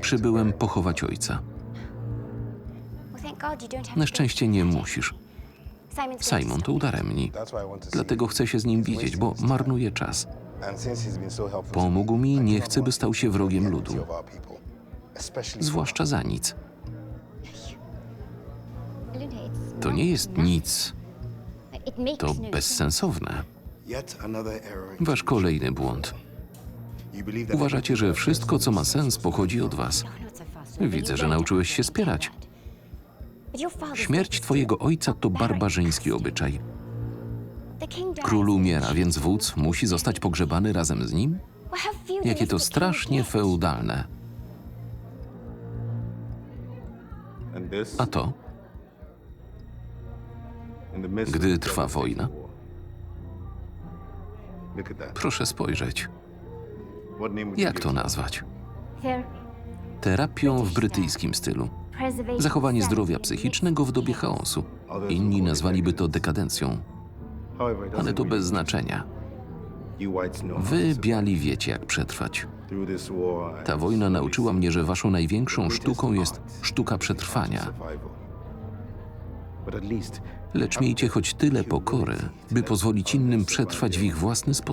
Przybyłem pochować ojca. Na szczęście nie musisz. Simon to udaremni. Dlatego chcę się z nim widzieć, bo marnuje czas. Pomógł mi, nie chcę, by stał się wrogiem ludu. Zwłaszcza za nic. To nie jest nic. To bezsensowne. Wasz kolejny błąd. Uważacie, że wszystko, co ma sens, pochodzi od was. Widzę, że nauczyłeś się spierać. Śmierć twojego ojca to barbarzyński obyczaj. Król umiera, więc wódz musi zostać pogrzebany razem z nim? Jakie to strasznie feudalne. A to, gdy trwa wojna, proszę spojrzeć. Jak to nazwać? Terapią w brytyjskim stylu. Zachowanie zdrowia psychicznego w dobie chaosu. Inni nazwaliby to dekadencją, ale to bez znaczenia. Wy, biali, wiecie, jak przetrwać. Ta wojna nauczyła mnie, że waszą największą sztuką jest sztuka przetrwania. Lecz miejcie choć tyle pokory, by pozwolić innym przetrwać w ich własny sposób.